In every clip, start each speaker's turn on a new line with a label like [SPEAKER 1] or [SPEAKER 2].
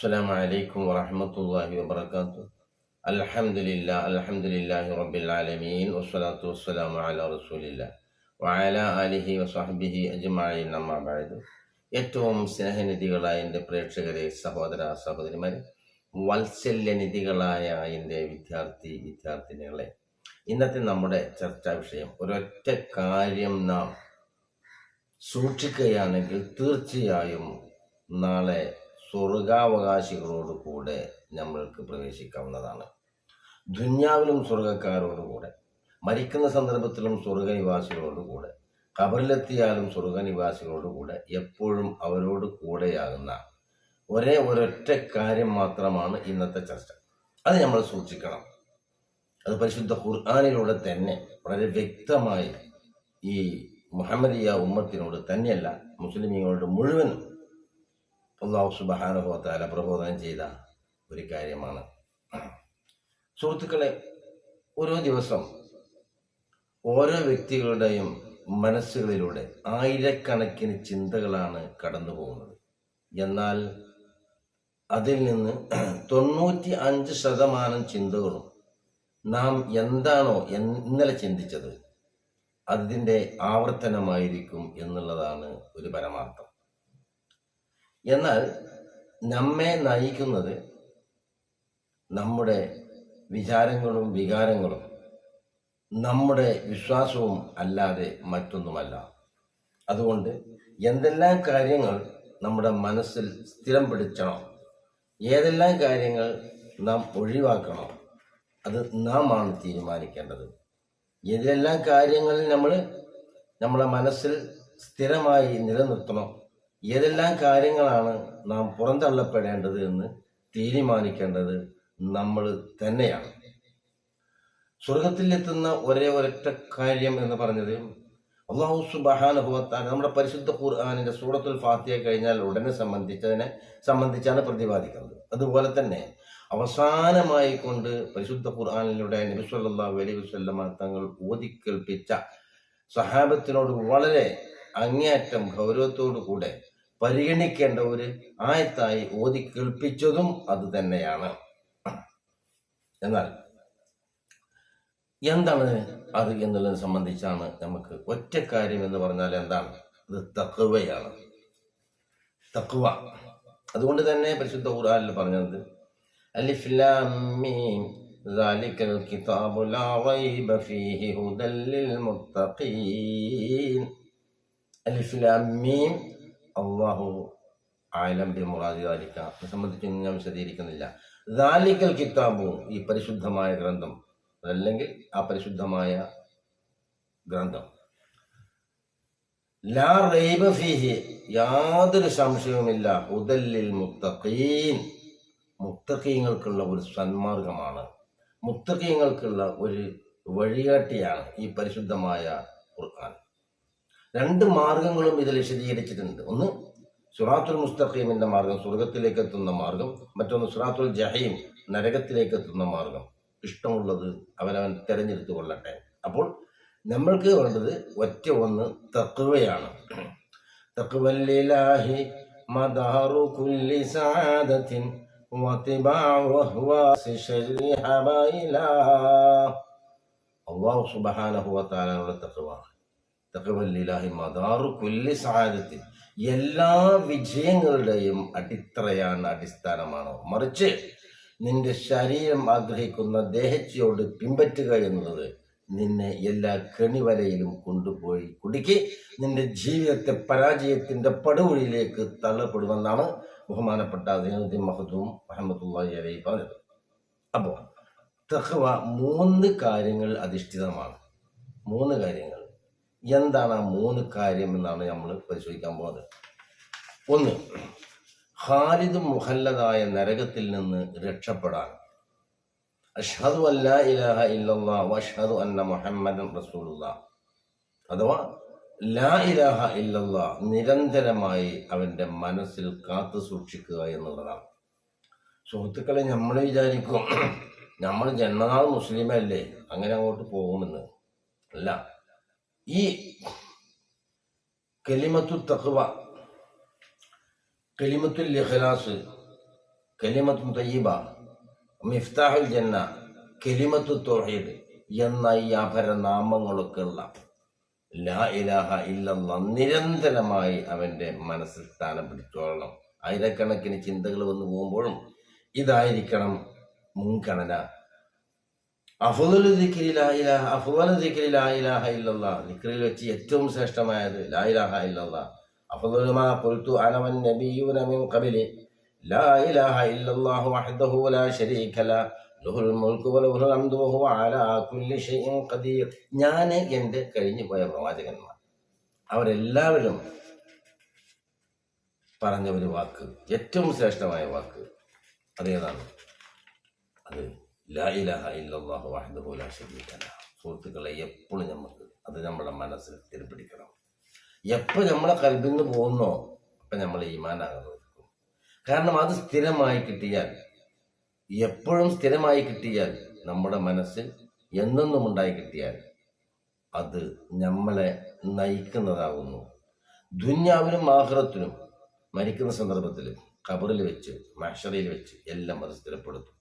[SPEAKER 1] السلام عليكم ورحمة الله وبركاته الحمد لله الحمد لله رب العالمين والصلاة والسلام على رسول الله وعلى آله وصحبه أجمعين أما بعد ഏറ്റവും സ്നേഹനിധികളായ എൻ്റെ പ്രേക്ഷകരെ സഹോദര സഹോദരിമാരെ വാത്സല്യനിധികളായ എൻ്റെ വിദ്യാർത്ഥി വിദ്യാർത്ഥിനികളെ ഇന്നത്തെ നമ്മുടെ ചർച്ചാ വിഷയം ഒരൊറ്റ കാര്യം നാം സൂക്ഷിക്കുകയാണെങ്കിൽ തീർച്ചയായും നാളെ സ്വർഗാവകാശികളോട് കൂടെ നമ്മൾക്ക് പ്രവേശിക്കാവുന്നതാണ്. ദുന്യാവിലും സ്വർഗക്കാരോട് കൂടെ മരിക്കുന്ന സന്ദർഭത്തിലും സ്വർഗനിവാസികളോട് കൂടെ കബറിലെത്തിയാലും സ്വർഗനിവാസികളോട് കൂടെ എപ്പോഴും അവരോട് കൂടെയാകുന്ന ഒരേ ഒരൊറ്റ കാര്യം മാത്രമാണ് ഇന്നത്തെ ചർച്ച. അത് നമ്മൾ സൂക്ഷിക്കണം. അത് പരിശുദ്ധ ഖുർആാനിലൂടെ തന്നെ വളരെ വ്യക്തമായി ഈ മുഹമ്മദിയ ഉമ്മത്തിനോട് തന്നെയല്ല മുസ്ലിമീങ്ങളോട് മുഴുവനും അള്ളാഹു സുബഹാനുഭവത്താല പ്രബോധനം ചെയ്ത ഒരു കാര്യമാണ്. സുഹൃത്തുക്കളെ ഓരോ ദിവസം ഓരോ വ്യക്തികളുടെയും മനസ്സുകളിലൂടെ ആയിരക്കണക്കിന് ചിന്തകളാണ് കടന്നു പോകുന്നത്. എന്നാൽ അതിൽ നിന്ന് തൊണ്ണൂറ്റി അഞ്ച് ശതമാനം ചിന്തകളും നാം എന്താണോ ഇന്നലെ ചിന്തിച്ചത് അതിന്റെ ആവർത്തനമായിരിക്കും എന്നുള്ളതാണ് ഒരു പരമാർത്ഥം. എന്നാൽ നമ്മെ നയിക്കുന്നത് നമ്മുടെ വിചാരങ്ങളും വികാരങ്ങളും നമ്മുടെ വിശ്വാസവും അല്ലാതെ മറ്റൊന്നുമല്ല. അതുകൊണ്ട് എന്തെല്ലാം കാര്യങ്ങൾ നമ്മുടെ മനസ്സിൽ സ്ഥിരം പിടിച്ചണം ഏതെല്ലാം കാര്യങ്ങൾ നാം ഒഴിവാക്കണം അത് നാം ആണ് തീരുമാനിക്കേണ്ടത്. ഏതെല്ലാം കാര്യങ്ങളിൽ നമ്മൾ നമ്മുടെ മനസ്സിൽ സ്ഥിരമായി നിലനിർത്തണം ഏതെല്ലാം കാര്യങ്ങളാണ് നാം പുറന്തള്ളപ്പെടേണ്ടത് എന്ന് തീരുമാനിക്കേണ്ടത് നമ്മൾ തന്നെയാണ്. സ്വർഗത്തിലെത്തുന്ന ഒരേ ഒരൊറ്റ കാര്യം എന്ന് പറഞ്ഞത് അള്ളാഹു സുബഹാനുഭവത്താൻ നമ്മുടെ പരിശുദ്ധ ഖുർആാനിന്റെ സൂറത്തുൽ ഫാത്തിയെ കഴിഞ്ഞാൽ ഉടനെ സംബന്ധിച്ചതിനെ സംബന്ധിച്ചാണ് പ്രതിപാദിക്കുന്നത്. അതുപോലെ തന്നെ അവസാനമായി കൊണ്ട് പരിശുദ്ധ ഖുർആാനിലൂടെ നബിസ്വല്ലാഹു അലൈഹി വസല്ലമ തങ്ങൾ ഓതിക്കേൽപ്പിച്ച സഹാബത്തിനോട് വളരെ അങ്ങേയറ്റം ഗൗരവത്തോടു കൂടെ പരിഗണിക്കേണ്ട ഒരു ആയത്തായി ഓതി കേൾപ്പിച്ചതും അത് തന്നെയാണ് എന്നാൽ എന്താണ് അത് എന്നുള്ളത് സംബന്ധിച്ചാണ് നമുക്ക് ഒറ്റ കാര്യം എന്ന് പറഞ്ഞാൽ എന്താണ് അത് തക്കുവയാണ് തക്കുവ അതുകൊണ്ട് തന്നെ പരിശുദ്ധ ഖുർആനിൽ പറഞ്ഞത് അലിഫ്ലാമീം ذلك الكتاب لا ريب فيه هدى للمتقين അലിഫ് ലാമീം അള്ളാഹു ആലം ബി മുറാദി ദാലിക്ക സംബന്ധിച്ചൊന്നും ഞാൻ വിശദീകരിക്കുന്നില്ല. ദാലിക്കൽ കിതാബു ഈ പരിശുദ്ധമായ ഗ്രന്ഥം. അതല്ലെങ്കിൽ ആ പരിശുദ്ധമായ ഗ്രന്ഥം. ലാ റൈബ ഫീഹി യാതൊരു സംശയവുമില്ല. ഉദല്ലിൽ മുത്തഖീൻ. മുത്തഖീങ്ങൾക്കുള്ള ഒരു സന്മാർഗമാണ്. മുത്തഖീങ്ങൾക്കുള്ള ഒരു വഴികാട്ടിയാണ് ഈ പരിശുദ്ധമായ ഖുർആൻ. രണ്ട് മാർഗങ്ങളും ഇതിൽ വിശദീകരിച്ചിട്ടുണ്ട്. ഒന്ന് സുറാത്തുൽ മുസ്തഖീമിന്റെ മാർഗം സ്വർഗത്തിലേക്ക് എത്തുന്ന മാർഗം. മറ്റൊന്ന് സുറാത്തുൽ ജഹീം നരകത്തിലേക്ക് എത്തുന്ന മാർഗം. ഇഷ്ടമുള്ളത് അവനവൻ തിരഞ്ഞെടുത്തു കൊള്ളട്ടെ. അപ്പോൾ നമ്മൾക്ക് വേണ്ടത് ഒറ്റ ഒന്ന് തക്കുവയാണ് അള്ളാഹു സുബഹാനഹുവത്താലുള്ള തക്കുവാണ് തക്കവല്ലിലാഹി മദാറു കുല്ലി സഹായത്തിൽ എല്ലാ വിജയങ്ങളുടെയും അടിത്തറയാണ് അടിസ്ഥാനമാണ്. മറിച്ച് നിന്റെ ശരീരം ആഗ്രഹിക്കുന്ന ദേഹച്ചയോട് പിൻപറ്റുക എന്നുള്ളത് നിന്നെ എല്ലാ കെണിവലയിലും കൊണ്ടുപോയി കുടുക്കി നിന്റെ ജീവിതത്തെ പരാജയത്തിന്റെ പടുകുഴിയിലേക്ക് തള്ളപ്പെടുമെന്നാണ് ബഹുമാനപ്പെട്ട സൈനുദ്ദീൻ മഹദൂം അഹമ്മദുല്ലാഹി അലൈ പറഞ്ഞത്. അപ്പോൾ തഹ്വ മൂന്ന് കാര്യങ്ങൾ അധിഷ്ഠിതമാണ്. മൂന്ന് കാര്യങ്ങൾ. എന്താണ് ആ മൂന്ന് കാര്യം എന്നാണ് നമ്മൾ പരിശോധിക്കാൻ പോകുന്നത് ഒന്ന് ഖാലിദ് മുഹല്ലതായ നരകത്തിൽ നിന്ന് രക്ഷപ്പെടാൻ. അഷ്ഹദു അല്ല ഇലാഹ ഇല്ലല്ലാ വഷ്ഹദു അന്ന മുഹമ്മദൻ റസൂലുള്ള അഥവാ ലാ ഇലാഹ ഇല്ലല്ലാ നിരന്തരമായി അവന്റെ മനസ്സിൽ കാത്തു സൂക്ഷിക്കുക എന്നുള്ളതാണ്. സുഹൃത്തുക്കളെ നമ്മൾ വിചാരിക്കും നമ്മൾ ജന്മനാൾ മുസ്ലിമല്ലേ അങ്ങനെ അങ്ങോട്ട് പോകുമെന്ന്. അല്ല. ഈ കലിമത്തു തഖ്വ കലിമത്തുൽ ഇഖ്ലാസ് കലിമത്തു തയ്യബ മിഫ്താഹുൽ ജന്ന കലിമത്തു തൗഹീദ് എന്ന ഈ ഉള്ള ലാ ഇലാഹ ഇല്ലെന്ന നിരന്തരമായി അവന്റെ മനസ്സിൽ സ്ഥാനം പിടിച്ചോളണം ആയിരക്കണക്കിന് ചിന്തകൾ വന്നു പോകുമ്പോഴും ഇതായിരിക്കണം മുൻഗണന. ഇലാഹ ഇല്ലല്ല ദിക്രിൽ വെച്ച് ഏറ്റവും ശ്രേഷ്ഠമായത് ലാ ഇലാഹ ഇല്ലല്ലാഹു. വലാ ശരീക വലഹുൽ വഹുവ അലാ കുല്ലി ഖദീർ. ഞാൻ എന്റെ കഴിഞ്ഞു പോയ പ്രവാചകന്മാർ. അവരെല്ലാവരും പറഞ്ഞ ഒരു വാക്ക് ഏറ്റവും ശ്രേഷ്ഠമായ വാക്ക് അതേതാണ് അത് ലാ ലാ സുഹൃത്തുക്കളെ എപ്പോഴും നമുക്ക് അത് നമ്മുടെ മനസ്സിൽ തിരിപ്പിടിക്കണം. എപ്പോൾ നമ്മളെ കൽബിൽ നിന്ന് പോകുന്നോ അപ്പം നമ്മൾ ഈമാനാകുന്നു കാരണം അത് സ്ഥിരമായി കിട്ടിയാൽ എപ്പോഴും സ്ഥിരമായി കിട്ടിയാൽ നമ്മുടെ മനസ്സിൽ എന്നെന്നും ഉണ്ടായി കിട്ടിയാൽ അത് നമ്മളെ നയിക്കുന്നതാകുന്നു. ദുന്യാവിലും ആഹ്റത്തിലും മരിക്കുന്ന സന്ദർഭത്തിലും കബറിൽ വെച്ച് മഷറയിൽ വെച്ച് എല്ലാം അത് സ്ഥിരപ്പെടുത്തും.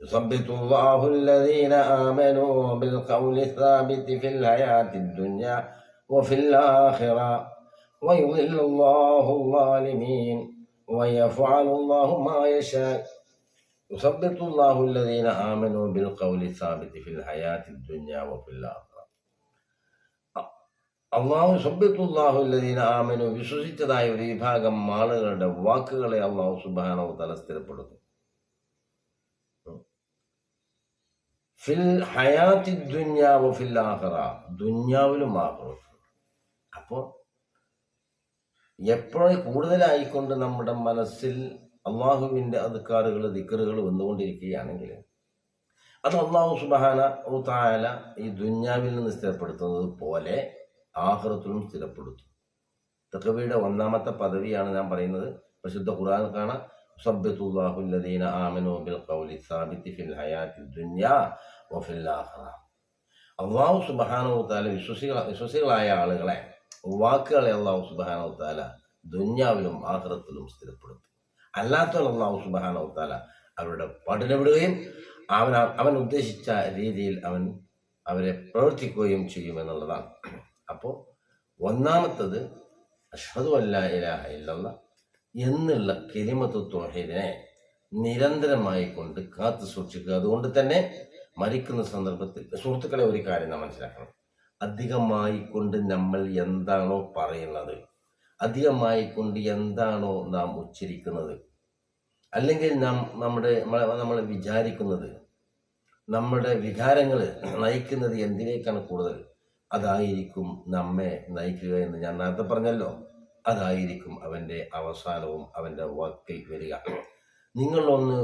[SPEAKER 1] يثبت الله الذين آمنوا بالقول الثابت في الحياة الدنيا وفي الآخرة ويضل الله الظالمين ويفعل الله ما يشاء يثبت الله الذين آمنوا بالقول الثابت في الحياة الدنيا وفي الآخرة അള്ളാഹു സബ്യത്തുല്ലാഹു അല്ലദീന ആമനു വിശ്വസിച്ചതായ ഒരു വിഭാഗം ആളുകളുടെ വാക്കുകളെ അള്ളാഹു സുബാനോ തല സ്ഥിരപ്പെടുത്തും ഫിൽ ഹയാത്തി ദുന്യാവ് ഫിൽ ആഹറ ദുന്യാവിലും ആഹ്റത്തും അപ്പോൾ എപ്പോഴും കൂടുതലായിക്കൊണ്ട് നമ്മുടെ മനസ്സിൽ അള്ളാഹുവിന്റെ അധികാറുകൾ ദിക്കറുകൾ വന്നുകൊണ്ടിരിക്കുകയാണെങ്കിൽ അത് അള്ളാഹു സുബാന താല ഈ ദുന്യാവിൽ നിന്ന് സ്ഥിരപ്പെടുത്തുന്നത് പോലെ ആഹ്റത്തിലും സ്ഥിരപ്പെടുത്തും. തക്കവയുടെ ഒന്നാമത്തെ പദവിയാണ് ഞാൻ പറയുന്നത്. പ്രസിദ്ധ ഖുർആൻ കാണാം. സബ്ബത്തുല്ലാഹുല്ലദീന الذين آمنوا بالقول الثابت في الحياة الدنيا وفي الآخرة. അള്ളാഹു സുബ്ഹാനഹു തആല വിശ്വസികള വിശ്വസികളായ ആളുകളെ വാക്കുകളെ അള്ളാഹു സുബ്ഹാനഹു താല ദുന്യാവിലും ആഹ്റത്തിലും സ്ഥിരപ്പെടുത്തും. അല്ലാത്തവർ അള്ളാഹു സുബ്ഹാനഹു താല അവരുടെ പടിനവിടുകയും അവൻ അവൻ ഉദ്ദേശിച്ച രീതിയിൽ അവൻ അവരെ പ്രവർത്തിക്കുകയും ചെയ്യുമെന്നുള്ളതാണ് അപ്പോൾ ഒന്നാമത്തത് അഷ്ഹദു അല്ലാ ഇലാഹ ഇല്ലല്ല എന്നുള്ള കെലിമത്ത് തോഹീദിനെ നിരന്തരമായി കൊണ്ട് കാത്തു സൂക്ഷിക്കുക. അതുകൊണ്ട് തന്നെ മരിക്കുന്ന സന്ദർഭത്തിൽ സുഹൃത്തുക്കളെ ഒരു കാര്യം നാം മനസ്സിലാക്കണം. അധികമായി കൊണ്ട് നമ്മൾ എന്താണോ പറയുന്നത്? അധികമായി കൊണ്ട് എന്താണോ നാം ഉച്ചരിക്കുന്നത്? അല്ലെങ്കിൽ നാം നമ്മുടെ നമ്മൾ വിചാരിക്കുന്നത് നമ്മുടെ വികാരങ്ങൾ നയിക്കുന്നത് എന്തിനേക്കാണ് കൂടുതൽ? അതായിരിക്കും നമ്മെ നയിക്കുക എന്ന് ഞാൻ നേരത്തെ പറഞ്ഞല്ലോ. അതായിരിക്കും അവന്റെ അവസാനവും അവന്റെ വാക്കിൽ വരിക. നിങ്ങളൊന്ന്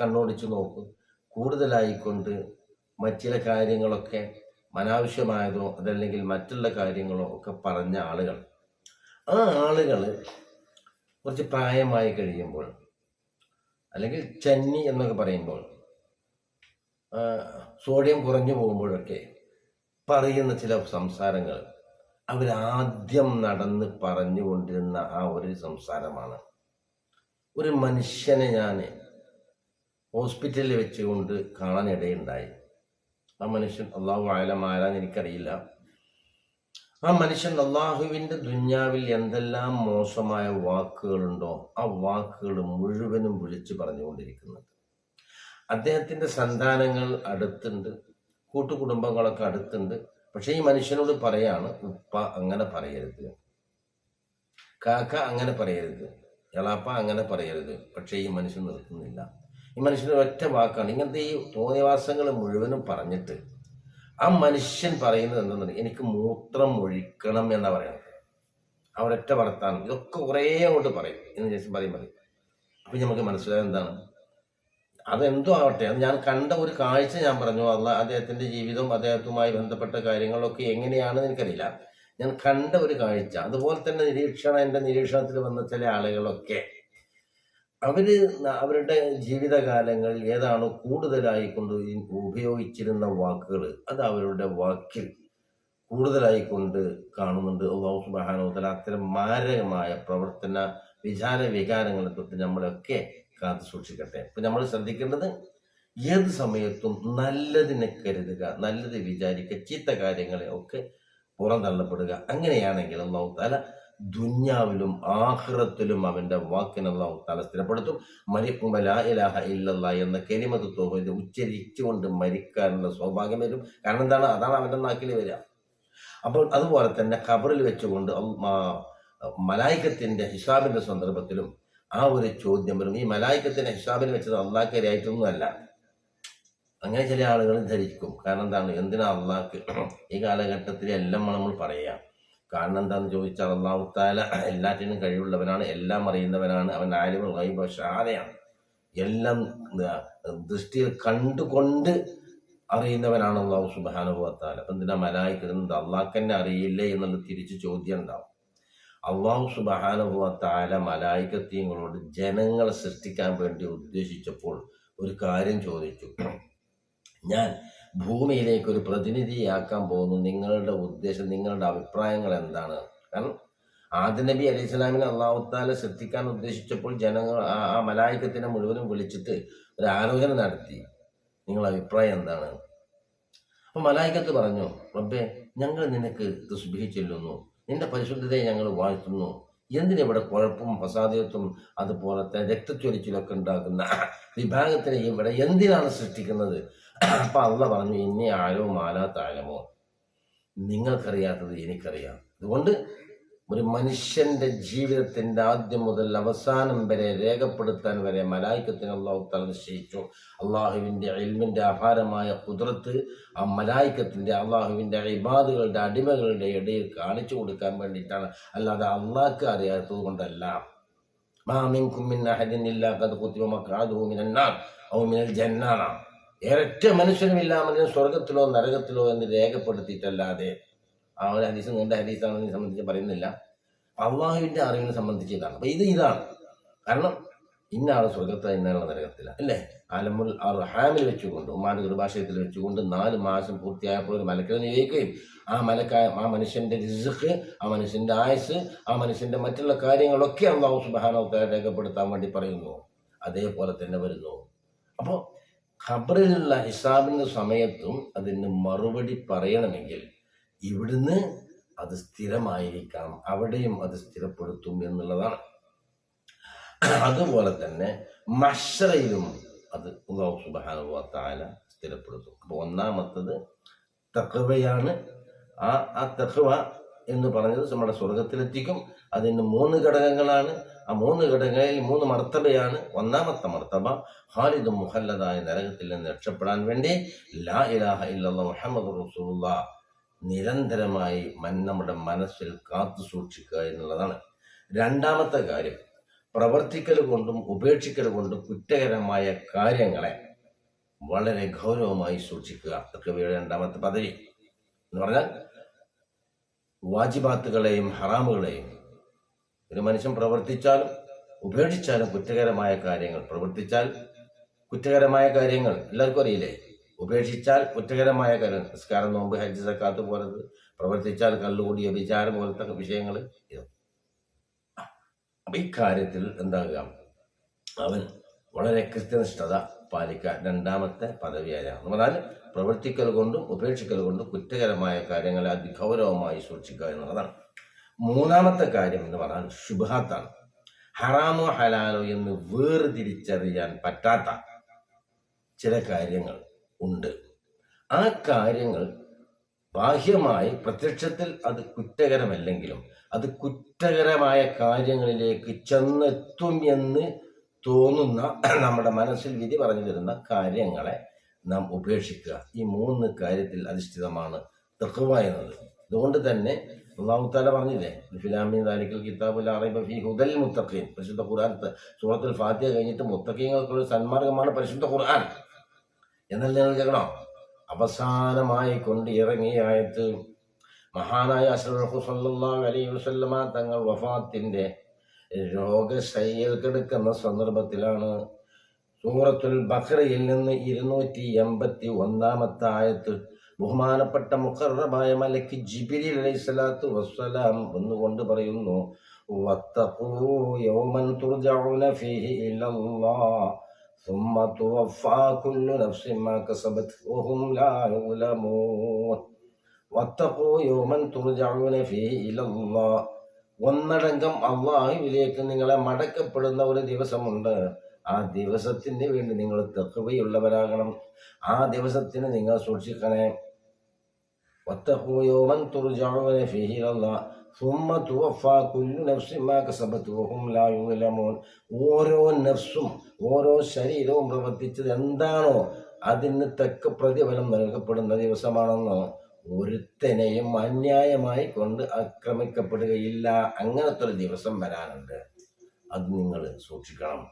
[SPEAKER 1] കണ്ണോടിച്ച് നോക്കൂ. കൂടുതലായിക്കൊണ്ട് മറ്റില കാര്യങ്ങളൊക്കെ അനാവശ്യമായതോ അതല്ലെങ്കിൽ മറ്റുള്ള കാര്യങ്ങളോ ഒക്കെ പറഞ്ഞ ആളുകൾ. ആ ആളുകൾ കുറച്ച് പ്രായമായി കഴിയുമ്പോൾ അല്ലെങ്കിൽ ചന്നി എന്നൊക്കെ പറയുമ്പോൾ സോഡിയം കുറഞ്ഞു പോകുമ്പോഴൊക്കെ പറയുന്ന ചില സംസാരങ്ങൾ അവരാദ്യം നടന്ന് പറഞ്ഞുകൊണ്ടിരുന്ന ആ ഒരു സംസാരമാണ്. ഒരു മനുഷ്യനെ ഞാൻ ഹോസ്പിറ്റലിൽ വെച്ചുകൊണ്ട് കാണാനിടയുണ്ടായി. ആ മനുഷ്യൻ അള്ളാഹു ആയാലും ആരാന്ന് എനിക്കറിയില്ല. ആ മനുഷ്യൻ അള്ളാഹുവിന്റെ ദുന്യാവിൽ എന്തെല്ലാം മോശമായ വാക്കുകളുണ്ടോ ആ വാക്കുകൾ മുഴുവനും വിളിച്ചു പറഞ്ഞുകൊണ്ടിരിക്കുന്നത്. അദ്ദേഹത്തിന്റെ സന്താനങ്ങൾ അടുത്തുണ്ട് കൂട്ടുകുടുംബങ്ങളൊക്കെ അടുത്തുണ്ട്. പക്ഷേ ഈ മനുഷ്യനോട് പറയാണ് ഉപ്പ അങ്ങനെ പറയരുത്. കാക്ക അങ്ങനെ പറയരുത്. എളാപ്പ അങ്ങനെ പറയരുത്. പക്ഷേ ഈ മനുഷ്യൻ നിർത്തുന്നില്ല. ഈ മനുഷ്യന് ഒറ്റ വാക്കാണ്. ഇങ്ങനത്തെ ഈ തോന്നിവാസങ്ങൾ മുഴുവനും പറഞ്ഞിട്ട് ആ മനുഷ്യൻ പറയുന്നത് എന്തെന്ന് എനിക്ക് മൂത്രം ഒഴിക്കണം എന്നാ പറയുന്നത്. അവരൊറ്റ വർത്താനം. ഇതൊക്കെ കുറേ അങ്ങോട്ട് പറയും. എന്ന് ചേച്ചി പറയും പറയും അപ്പം നമുക്ക് മനസ്സിലായത് എന്താണ്? അതെന്തോ ആവട്ടെ അത് ഞാൻ കണ്ട ഒരു കാഴ്ച ഞാൻ പറഞ്ഞു. അല്ല അദ്ദേഹത്തിന്റെ ജീവിതവും അദ്ദേഹത്തുമായി ബന്ധപ്പെട്ട കാര്യങ്ങളൊക്കെ എങ്ങനെയാണെന്ന് എനിക്കറിയില്ല. ഞാൻ കണ്ട ഒരു കാഴ്ച. അതുപോലെ തന്നെ നിരീക്ഷണം എന്റെ നിരീക്ഷണത്തിൽ വന്ന ചില ആളുകളൊക്കെ. അവർ അവരുടെ ജീവിതകാലങ്ങൾ ഏതാണ് കൂടുതലായി കൊണ്ട് ഉപയോഗിച്ചിരുന്ന വാക്കുകൾ അത് അവരുടെ വാക്കിൽ കൂടുതലായി കൊണ്ട് കാണുന്നുണ്ട്. അള്ളാഹു തആല അത്തരം മാരകമായ പ്രവർത്തന വിചാര വികാരങ്ങളെ തൊട്ട് നമ്മളൊക്കെ കാത്തു സൂക്ഷിക്കട്ടെ. ഇപ്പൊ നമ്മൾ ശ്രദ്ധിക്കേണ്ടത് ഏത് സമയത്തും നല്ലതിനെ കരുതുക നല്ലത് വിചാരിക്കുക ചീത്ത കാര്യങ്ങളെ ഒക്കെ പുറന്തള്ളപ്പെടുക അങ്ങനെയാണെങ്കിൽ അള്ളാഹു താല ദുന്യാവിലും ആഹ്റത്തിലും അവന്റെ വാക്കിന് അള്ളാഹു താല സ്ഥിരപ്പെടുത്തും. മരിക്കുമ്പോൾ ലാ ഇലാഹ എന്ന കെലിമത്ത് തോന്നിയത് ഉച്ചരിച്ചുകൊണ്ട് മരിക്കാനുള്ള സൗഭാഗ്യം വരും. കാരണം എന്താണ്? അതാണ് അവന്റെ നാക്കിൽ വരിക. അപ്പോൾ അതുപോലെ തന്നെ ഖബറിൽ വെച്ചുകൊണ്ട് മലായിക്കത്തിന്റെ ഹിസാബിന്റെ സന്ദർഭത്തിലും ആ ഒരു ചോദ്യം വരും ഈ മലായിക്കത്തിന്റെ ഹിസാബിൽ വെച്ചത് അള്ളാഹ്കരിയായിട്ടൊന്നുമല്ല അങ്ങനെ ചില ആളുകൾ ധരിക്കും. കാരണം എന്താണ്? എന്തിനാ അള്ളാഹ്ക്ക് ഈ കാലഘട്ടത്തിൽ എല്ലാം നമ്മൾ പറയാം കാരണം എന്താണെന്ന് ചോദിച്ചാൽ അള്ളാഹു താല എല്ലാറ്റിനും കഴിവുള്ളവനാണ് എല്ലാം അറിയുന്നവനാണ് അവൻ ആലിമ ഷാദയാണ് എല്ലാം ദൃഷ്ടിയിൽ കണ്ടുകൊണ്ട് അറിയുന്നവനാണ് അള്ളാഹു സുബാനുഭവത്താൽ അപ്പം എന്തിനാ മലായിക്കുന്നത് അള്ളാഹ് തന്നെ അറിയില്ലേ എന്നുള്ള തിരിച്ച് ചോദ്യം ഉണ്ടാവും. അള്ളാഹു സുബാനുഭവത്താല മലായിക്കത്തീങ്ങളോട് ജനങ്ങളെ സൃഷ്ടിക്കാൻ വേണ്ടി ഉദ്ദേശിച്ചപ്പോൾ ഒരു കാര്യം ചോദിച്ചു. ഞാൻ ഭൂമിയിലേക്ക് ഒരു പ്രതിനിധിയാക്കാൻ പോകുന്നു. നിങ്ങളുടെ ഉദ്ദേശം നിങ്ങളുടെ അഭിപ്രായങ്ങൾ എന്താണ്? കാരണം ആദ്യ നബി അലൈഹി സ്വലാമിനെ അള്ളാഹുത്താല ശ്രദ്ധിക്കാൻ ഉദ്ദേശിച്ചപ്പോൾ ജനങ്ങൾ ആ മലായിക്കത്തിനെ മുഴുവനും വിളിച്ചിട്ട് ഒരു ആലോചന നടത്തി. നിങ്ങളുടെ അഭിപ്രായം എന്താണ്? അപ്പൊ മലായിക്കത്ത് പറഞ്ഞു റബ്ബേ ഞങ്ങൾ നിനക്ക് തുസ്ബിഹി ചെല്ലുന്നു. നിന്റെ പരിശുദ്ധതയെ ഞങ്ങൾ വാഴ്ത്തുന്നു. എന്തിനിവിടെ കുഴപ്പവും അതുപോലെ അതുപോലത്തെ രക്തച്ചൊരിച്ചിലൊക്കെ ഉണ്ടാക്കുന്ന വിഭാഗത്തിനെ ഇവിടെ എന്തിനാണ് സൃഷ്ടിക്കുന്നത്? അപ്പൊ അള്ള പറഞ്ഞു ഇനി ആരോ മാലാ താലമോ നിങ്ങൾക്കറിയാത്തത് എനിക്കറിയാം. അതുകൊണ്ട് ഒരു മനുഷ്യന്റെ ജീവിതത്തിന്റെ ആദ്യം മുതൽ അവസാനം വരെ രേഖപ്പെടുത്താൻ വരെ മലായിക്കത്തിന് അള്ളാഹു തല നിശ്ചയിച്ചു. അള്ളാഹുവിന്റെ അൽമിന്റെ ആഹാരമായ കുതിർത്ത് ആ മലായിക്കത്തിന്റെ അള്ളാഹുവിന്റെ ഇബാദുകളുടെ അടിമകളുടെ ഇടയിൽ കാണിച്ചു കൊടുക്കാൻ വേണ്ടിയിട്ടാണ്. അല്ലാതെ അള്ളാഹ്ക്ക് അറിയാത്തത് കൊണ്ടല്ല. ജന്നാന ഒരൊറ്റ മനുഷ്യനുമില്ല മനുഷ്യൻ സ്വർഗത്തിലോ നരകത്തിലോ എന്ന് രേഖപ്പെടുത്തിയിട്ടല്ലാതെ ആ ഒരു ഹദീസ് നീണ്ട ഹദീസാണെന്ന് സംബന്ധിച്ച് പറയുന്നില്ല. അള്ളാഹുവിന്റെ അറിവിനെ സംബന്ധിച്ച് ഇതാണ്. അപ്പൊ ഇത് ഇതാണ്. കാരണം ഇന്ന ആൾ സ്വർഗത്തിൽ ഇന്ന ആൾ നരകത്തില അല്ലേ? അലമുൽ ഹാമിൽ വെച്ചുകൊണ്ട് ഉമ്മാന്റെ ഗർഭാശയത്തിൽ വെച്ചുകൊണ്ട് നാല് മാസം പൂർത്തിയായപ്പോൾ ഒരു മലക്കിനെ നിയോഗിക്കുകയും ആ മലക്ക ആ മനുഷ്യന്റെ റിസ്ക് ആ മനുഷ്യന്റെ ആയുസ് ആ മനുഷ്യന്റെ മറ്റുള്ള കാര്യങ്ങളൊക്കെ അള്ളാഹു സുബാനോക്കെ രേഖപ്പെടുത്താൻ വേണ്ടി പറയുന്നു. അതേപോലെ തന്നെ വരുന്നു. അപ്പോൾ ഖബറിലുള്ള ഹിസാബിന്റെ സമയത്തും അതിന് മറുപടി പറയണമെങ്കിൽ ഇവിടുന്ന് അത് സ്ഥിരമായിരിക്കണം അവിടെയും അത് സ്ഥിരപ്പെടുത്തും എന്നുള്ളതാണ്. അതുപോലെ തന്നെ മഷറയിലും അത് അള്ളാഹു സുബാനുവ താല സ്ഥിരപ്പെടുത്തും. അപ്പോൾ ഒന്നാമത്തത് തക്കവയാണ് ആ ആ തക്കവ എന്ന് പറഞ്ഞത് നമ്മുടെ സ്വർഗത്തിലെത്തിക്കും അതിന് മൂന്ന് ഘടകങ്ങളാണ്. ആ മൂന്ന് ഘടകങ്ങളിൽ മൂന്ന് മർത്തബയാണ്. ഒന്നാമത്തെ മർത്തബ ഹാലിദ് മുഹല്ലതായ നരകത്തിൽ നിന്ന് രക്ഷപ്പെടാൻ വേണ്ടി ലാ ഇലാഹ ഇല്ലാ മുഹമ്മദ് റസൂലുള്ള നിരന്തരമായി മൻ നമ്മുടെ മനസ്സിൽ കാത്തു സൂക്ഷിക്കുക എന്നുള്ളതാണ്. രണ്ടാമത്തെ കാര്യം പ്രവർത്തിക്കൽ കൊണ്ടും ഉപേക്ഷിക്കൽ കൊണ്ടും കുറ്റകരമായ കാര്യങ്ങളെ വളരെ ഗൗരവമായി സൂക്ഷിക്കുക. തക്കവയുടെ രണ്ടാമത്തെ പദവി. എന്ന് പറഞ്ഞാൽ വാജിബാത്തുകളെയും ഹറാമുകളെയും ഒരു മനുഷ്യൻ പ്രവർത്തിച്ചാലും ഉപേക്ഷിച്ചാലും കുറ്റകരമായ കാര്യങ്ങൾ പ്രവർത്തിച്ചാൽ കുറ്റകരമായ കാര്യങ്ങൾ എല്ലാവർക്കും അറിയില്ലേ? ഉപേക്ഷിച്ചാൽ കുറ്റകരമായ കാര്യം നിസ്കാരം നോമ്പ് ഹജ്ജ് സക്കാത്ത് പോലത് പ്രവർത്തിച്ചാൽ കള്ളുകൂടിയ വിചാരം പോലത്തെ വിഷയങ്ങൾ ഇത് അപ്പൊ ഇക്കാര്യത്തിൽ എന്താകുക? അവൻ വളരെ കൃത്യനിഷ്ഠത പാലിക്കാൻ രണ്ടാമത്തെ പദവിയായാണ് എന്ന് പറഞ്ഞാൽ പ്രവർത്തിക്കൽ കൊണ്ടും ഉപേക്ഷിക്കൽ കൊണ്ടും കുറ്റകരമായ കാര്യങ്ങളെ അതിഗൗരവമായി സൂക്ഷിക്കുക എന്നുള്ളതാണ്. മൂന്നാമത്തെ കാര്യം എന്ന് പറഞ്ഞാൽ ശുഭാത്താണ് ഹറാമോ ഹലാലോ എന്ന് വേർതിരിച്ചറിയാൻ പറ്റാത്ത ചില കാര്യങ്ങൾ. ഉണ്ട്. ആ കാര്യങ്ങൾ ബാഹ്യമായി പ്രത്യക്ഷത്തിൽ അത് കുറ്റകരമല്ലെങ്കിലും അത് കുറ്റകരമായ കാര്യങ്ങളിലേക്ക് ചെന്നെത്തും എന്ന് തോന്നുന്ന നമ്മുടെ മനസ്സിൽ വിധി പറഞ്ഞു തരുന്ന കാര്യങ്ങളെ നാം ഉപേക്ഷിക്കുക. ഈ മൂന്ന് കാര്യത്തിൽ അധിഷ്ഠിതമാണ് തെഹുവ എന്നത്. അതുകൊണ്ട് തന്നെ അള്ളാഹു താല പറഞ്ഞില്ലേ ഫിലാമി ദാലിക്കൽ കിതാബുൽ ഫീ ഹുദൽ മുത്തഖീൻ. പരിശുദ്ധ ഖുർആൻ സൂറത്തുൽ ഫാത്തിയ കഴിഞ്ഞിട്ട് മുത്തഖീങ്ങൾക്കുള്ള സന്മാർഗമാണ് പരിശുദ്ധ ഖുർആൻ. എന്നല്ല അവസാനമായി കൊണ്ട് ഇറങ്ങിയ ആയത്ത് മഹാനായ അസ്ലഹു അലൈ വസല്ലമ തങ്ങൾ വഫാത്തിന്റെ രോഗശൈലിയിൽ കിടക്കുന്ന സന്ദർഭത്തിലാണ് സൂറത്തുൽ ബഹ്റയിൽ നിന്ന് ഇരുന്നൂറ്റി എൺപത്തി ഒന്നാമത്തെ ആയത്ത് ബഹുമാനപ്പെട്ട മുഖർബായ മലക്ക് ജിബിരി അലൈഹി സ്വലാത്തു വസ്സലാം ഒന്നുകൊണ്ട് പറയുന്നു വത്തഖൂ യൗമൻ തുർജഊന ഫീഹി ഇല്ലല്ലാഹ്. ثم توفى كل نفس ما كسبت وهم لا يظلمون واتقوا يوما ترجعون فيه إلى الله ഒന്നടങ്കം അള്ളാഹുവിലേക്ക് നിങ്ങളെ മടക്കപ്പെടുന്ന ഒരു ദിവസമുണ്ട് ആ ദിവസത്തിന് വേണ്ടി നിങ്ങൾ തെക്കുവയുള്ളവരാകണം ആ ദിവസത്തിന് നിങ്ങൾ സൂക്ഷിക്കണേ واتقوا يوما ترجعون സുമ്മ തുവഫ കുല്ലു നഫ്സിമാ കസബത്ത് വഹും ലാ യുലമോൻ ഓരോ നഫ്സും ഓരോ ശരീരവും പ്രവർത്തിച്ചത് എന്താണോ അതിന് തെക്ക് പ്രതിഫലം നൽകപ്പെടുന്ന ദിവസമാണെന്നോ ഒരുത്തനെയും അന്യായമായി കൊണ്ട് ആക്രമിക്കപ്പെടുകയില്ല. അങ്ങനത്തെ ഒരു ദിവസം വരാനുണ്ട്. അത് നിങ്ങൾ സൂക്ഷിക്കണം.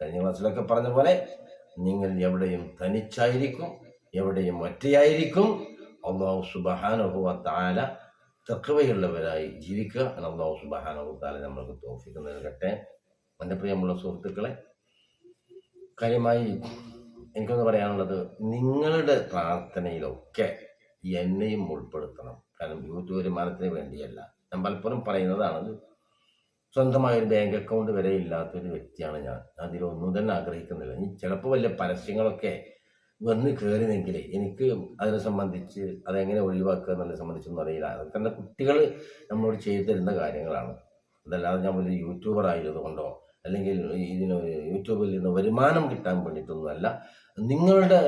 [SPEAKER 1] കഴിഞ്ഞ ക്ലാസ്സിലൊക്കെ പറഞ്ഞ പോലെ നിങ്ങൾ എവിടെയും തനിച്ചായിരിക്കും എവിടെയും ഒറ്റയായിരിക്കും അള്ളാഹു സുബഹാനുഭവ താല തക്കവയുള്ളവരായി ജീവിക്കുക. എന്ന് അള്ളാഹു സുബഹാനുഭവ താല നമ്മൾക്ക് തോഫിക്ക് നൽകട്ടെ. എന്റെ പ്രിയമുള്ള സുഹൃത്തുക്കളെ കാര്യമായി എനിക്കൊന്ന് പറയാനുള്ളത് നിങ്ങളുടെ പ്രാർത്ഥനയിലൊക്കെ എന്നെയും ഉൾപ്പെടുത്തണം. കാരണം യൂട്യൂബ് വരുമാനത്തിന് വേണ്ടിയല്ല. ഞാൻ പലപ്പോഴും പറയുന്നതാണത് സ്വന്തമായ ഒരു ബാങ്ക് അക്കൗണ്ട് വരെ ഇല്ലാത്തൊരു വ്യക്തിയാണ് ഞാൻ അതിലൊന്നും തന്നെ ആഗ്രഹിക്കുന്നില്ല. ഇനി ചിലപ്പോൾ വലിയ പരസ്യങ്ങളൊക്കെ വന്ന് കയറിനെങ്കിൽ എനിക്ക് അതിനെ സംബന്ധിച്ച് അതെങ്ങനെ ഒഴിവാക്കുക എന്നതിനെ സംബന്ധിച്ചൊന്നും അറിയില്ല. എന്റെ കുട്ടികൾ നമ്മളോട് ചെയ്തു തരുന്ന കാര്യങ്ങളാണ്. അതല്ലാതെ ഒരു യൂട്യൂബർ ആയതുകൊണ്ടോ അല്ലെങ്കിൽ ഇതിന് യൂട്യൂബിൽ നിന്ന് വരുമാനം കിട്ടാൻ വേണ്ടിയിട്ടൊന്നുമല്ല നിങ്ങളുടെ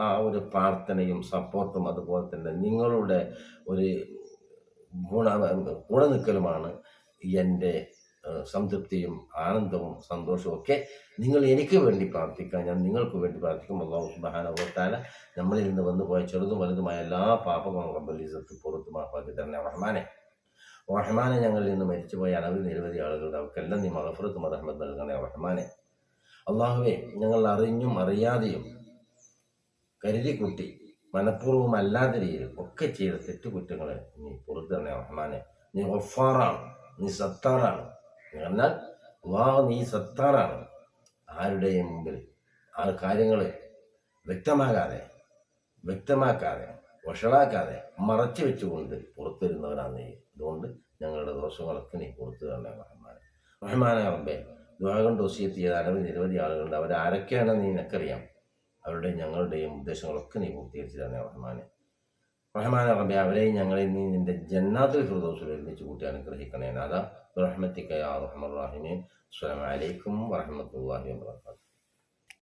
[SPEAKER 1] ആ ഒരു പ്രാർത്ഥനയും സപ്പോർട്ടും അതുപോലെ തന്നെ നിങ്ങളുടെ ഒരു ഗുണ കൂടെ എന്റെ സംതൃപ്തിയും ആനന്ദവും സന്തോഷവും ഒക്കെ നിങ്ങൾ എനിക്ക് വേണ്ടി പ്രാർത്ഥിക്കാം ഞാൻ നിങ്ങൾക്ക് വേണ്ടി പ്രാർത്ഥിക്കും. അള്ളാഹു സുബാന നമ്മളിൽ നിന്ന് വന്നു പോയ ചെറുതും വലുതുമായ എല്ലാ പാപങ്ങളും റബ്ബലീസത്ത് പുറത്ത് മാപ്പാക്കി തന്നെ റഹ്മാനെ റഹ്മാനെ ഞങ്ങളിൽ നിന്ന് മരിച്ചുപോയ അളവിൽ നിരവധി ആളുകളുടെ അവർക്കെല്ലാം നീ മഹഫറത്തും റഹ്മത്ത് നൽകണേ. റഹ്മാനെ അള്ളാഹുവെ ഞങ്ങൾ അറിഞ്ഞും അറിയാതെയും കരുതിക്കുട്ടി മനഃപൂർവം അല്ലാത്ത രീതിയിൽ ഒക്കെ ചെയ്ത തെറ്റുകുറ്റങ്ങളെ നീ പുറത്തു തന്നെ റഹ്മാനെ നീ ഒഫാറാണ് നീ സത്താറാണ്. എന്നാൽ അള്ളാഹു നീ സത്താറാണ്. ആരുടെയും മുമ്പിൽ ആ കാര്യങ്ങൾ വ്യക്തമാകാതെ വ്യക്തമാക്കാതെ വഷളാക്കാതെ മറച്ചു വെച്ചുകൊണ്ട് പുറത്തു വരുന്നവരാണ് നീ. അതുകൊണ്ട് ഞങ്ങളുടെ ദോഷങ്ങളൊക്കെ നീ പുറത്തു തന്നെ മഹന്മാർ റഹ്മാനെ റബ്ബെ കൊണ്ട് ഡോസിയത്ത് ചെയ്ത അനവധി നിരവധി ആളുകളുണ്ട്. അവരാരൊക്കെയാണെന്ന് നിനക്കറിയാം. അവരുടെയും ഞങ്ങളുടെയും ഉദ്ദേശങ്ങളൊക്കെ നീ പൂർത്തീകരിച്ചു തന്നെ റഹ്മാനെ. റഹ്മാനെ റബി അവരെ ഞങ്ങളിൽ നീ നിന്റെ ജന്നാത്തിൽ ഫിർദോസിൽ ഒരുമിച്ച് കൂട്ടി അനുഗ്രഹിക്കണേ നാഥ. റഹ്മത്തിക്കയാ റഹ്മർ റാഹിമീൻ അസ്സലാമു അലൈക്കും വറഹ്മത്തുള്ളാഹി വബറകാതുഹു.